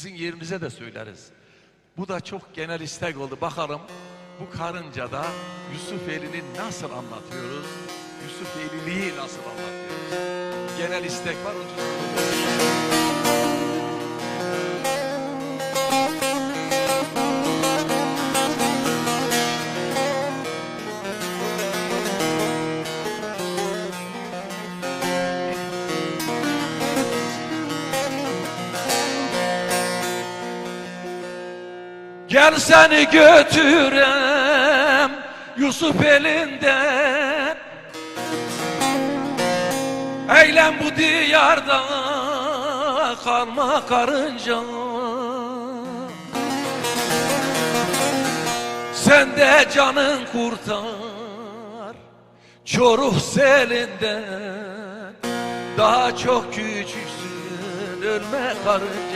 Sizin yerinize de söyleriz. Bu da çok genel istek oldu. Bakalım bu karıncada Yusuf Eli'ni nasıl anlatıyoruz? Yusuf Eliliği nasıl anlatıyoruz? Genel istek var. onun Gel seni götürem Yusuf elinden Eylem bu diyarda kalma karınca. Sen de canın kurtar Çoruh selinden. Daha çok küçüksün ölme karınca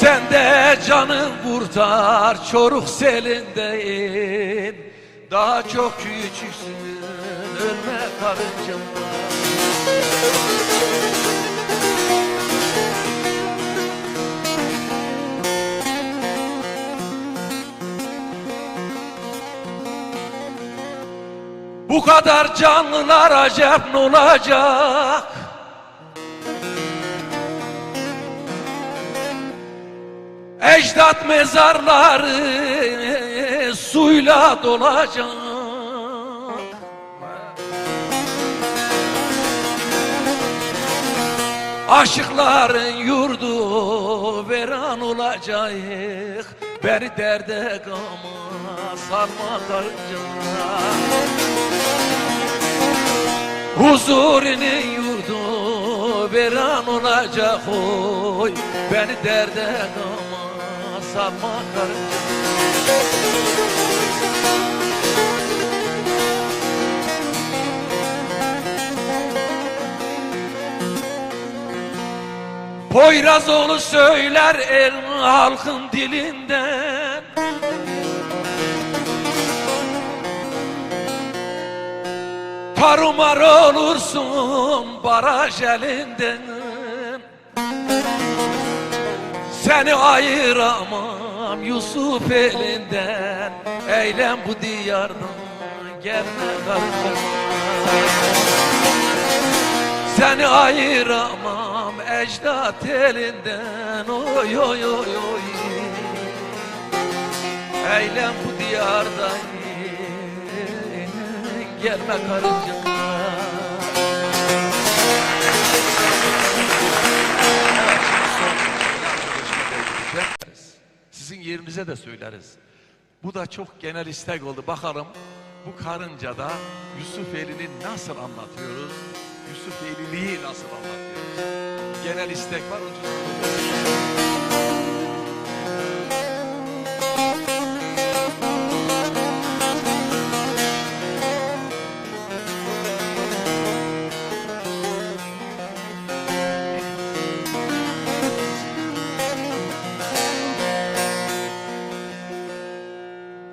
sen de canın kurtar çoruk selinden Daha çok küçüksün ölme karıncam Bu kadar canlılar acep ne olacak Ecdat mezarları suyla dolacak. Aşıkların yurdu veran olacak. Beni derde gama sarma karıncana Huzurinin yurdu veran olacak. Oy Beni derde gama sarma karıncana Poyrazoğlu söyler el halkın dilinden. Tarumar olursun baraj elinden Seni ayıramam Yusuf elinden. Eylem bu diyardan gelme kardeşim Seni ayıramam ecdat elinden. Oy oy oy oy. Eylem bu diyardan Gelme karıncam Yerinize de söyleriz. Bu da çok genel istek oldu. Bakalım bu karıncada Yusuf Eli'ni nasıl anlatıyoruz? Yusuf Eliliği nasıl anlatıyoruz? Genel istek var. onun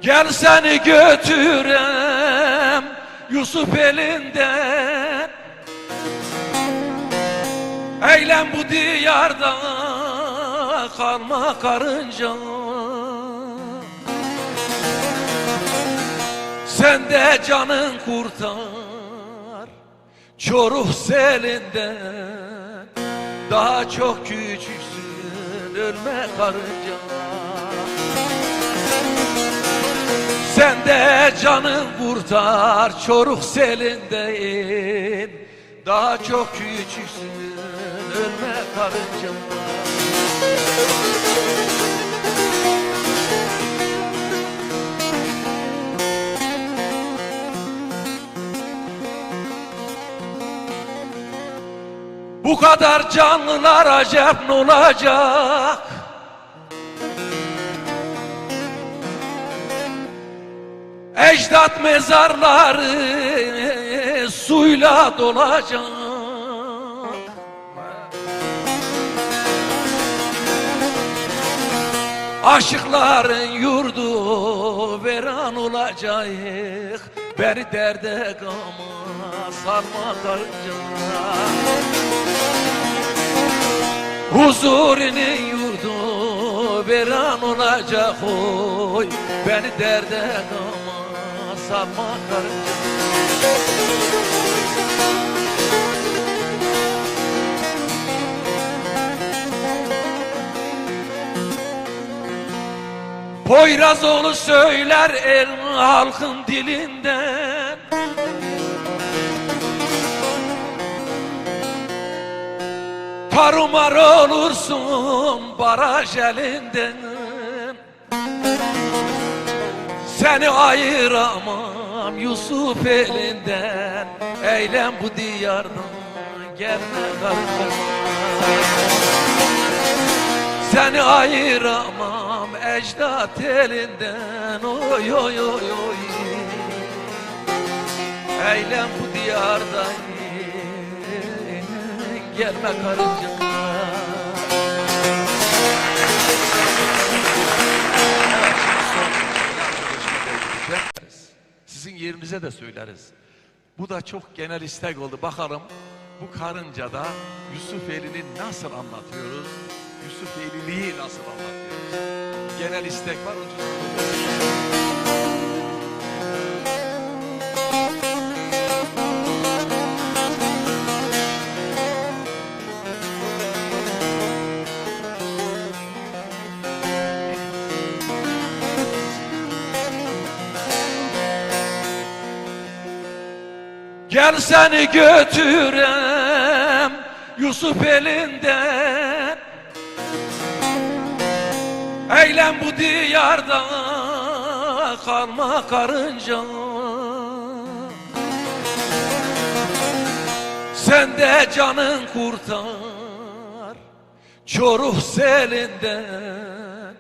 Gel seni götürem Yusuf elinden Eylem bu diyarda kalma karınca. Sen de canın kurtar Çoruh selinden. Daha çok küçüksün ölme karınca sen de canın kurtar çoruk selinden Daha çok küçüksün ölme karıncam. Bu kadar canlılar acep ne olacak Ecdat mezarları suyla dolacak Aşıkların yurdu veran olacak. Beni derde gama sarma karıncana Huzurinin yurdu beran olacak. Oy Beni derde kama salma karınca Poyrazoğlu söyler el halkın dilinden. Tarumar olursun baraj elinden Seni ayıramam Yusuf elinden. Eylem bu diyardan gelme kardeşim Seni ayıramam ecdat elinden. Oy oy oy oy. Eylem bu diyardan Gelme karıcığım Sizin yerinize de söyleriz. Bu da çok genel istek oldu. Bakalım bu karıncada Yusuf Eli'ni nasıl anlatıyoruz? Yusuf Eliliği nasıl anlatıyoruz? Genel istek var. onun için Gel seni götürem Yusuf elinden Eylem bu diyarda kalma karınca. Sen de canın kurtar Çoruh selinden.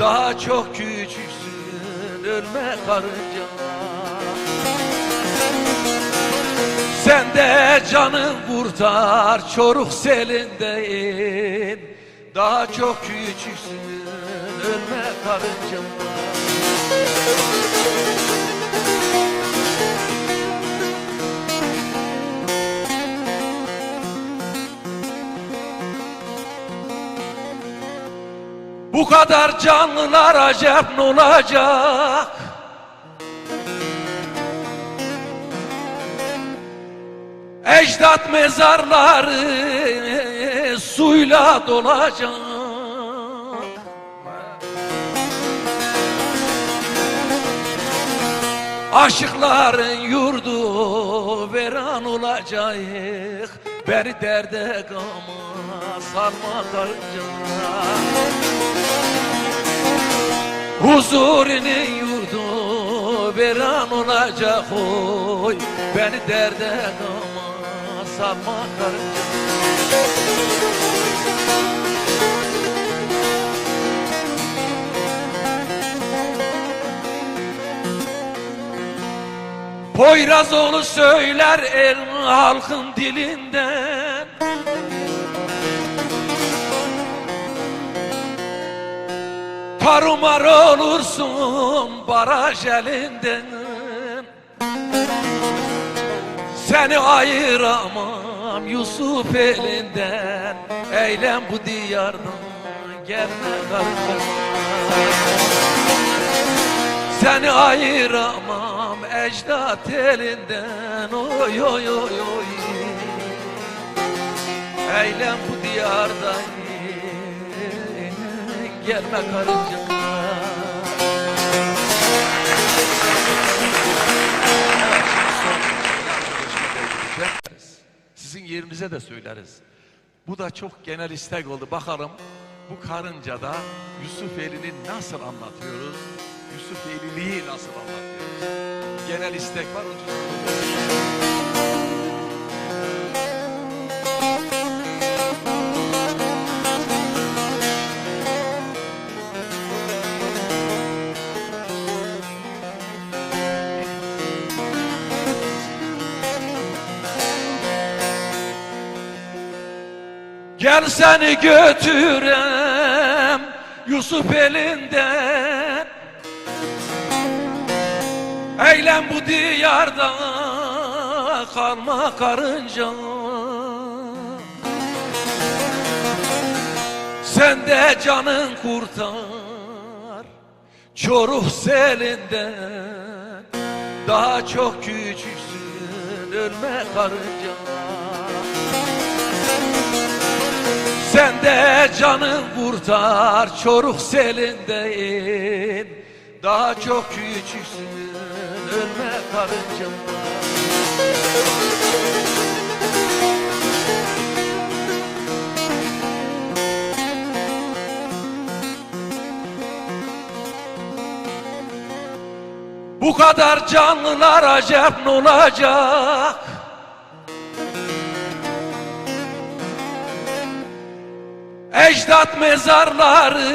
Daha çok küçüksün ölme karınca Sen de canın kurtar çoruk selinden Daha çok küçüksün ölme karıncam. Bu kadar canlılar acep ne olacak Ecdat mezarları suyla dolacak. Aşıkların yurdu veran olacak. Beni derde gama sarma karınca Huzurinin yurdu veran olacak. Oy Beni derde gama karınca Poyrazoğlu söyler el halkın dilinden. Tarumar olursun baraj elinden Seni ayıramam Yusuf elinden. Eylem bu diyardan gelme kardeşim Seni ayıramam ecdat elinden. Oy oy oy oy. Eylem bu diyardan gelme karıncığım yerinize de söyleriz. Bu da çok genel istek oldu. Bakalım bu karıncada Yusuf Eli'ni nasıl anlatıyoruz? Yusuf Eliliği nasıl anlatıyoruz? Genel istek var. onun için- Gel seni götürem Yusuf elinden. Eylem bu diyarda kalma karınca. Sen de canın kurtar Çoruh selinden. Daha çok küçüksün ölme karınca Sen de canın kurtar Çoruh selinden Daha çok küçüksün ölme karınca Bu kadar canlılar acep ne olacak? Ecdat mezarları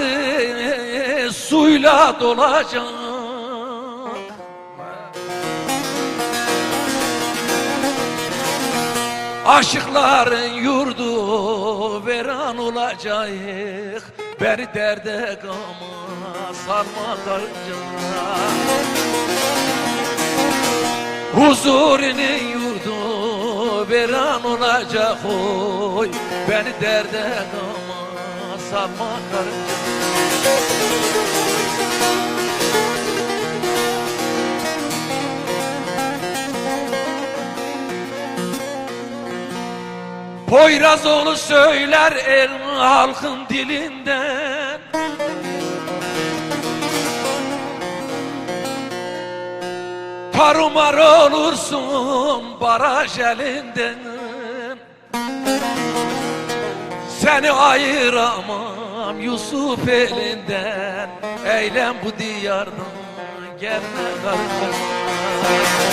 suyla dolacak. Aşıkların yurdu veran olacak. Beni derde gama sarma karınca. Huzurinin yurdu veran olacak. Oy Beni derde gama sarma karınca söyler el halkın dilinden. Tarumar olursun baraj elinden Seni ayıramam Yusuf elinden. Eylem bu diyardan gelme kardeşim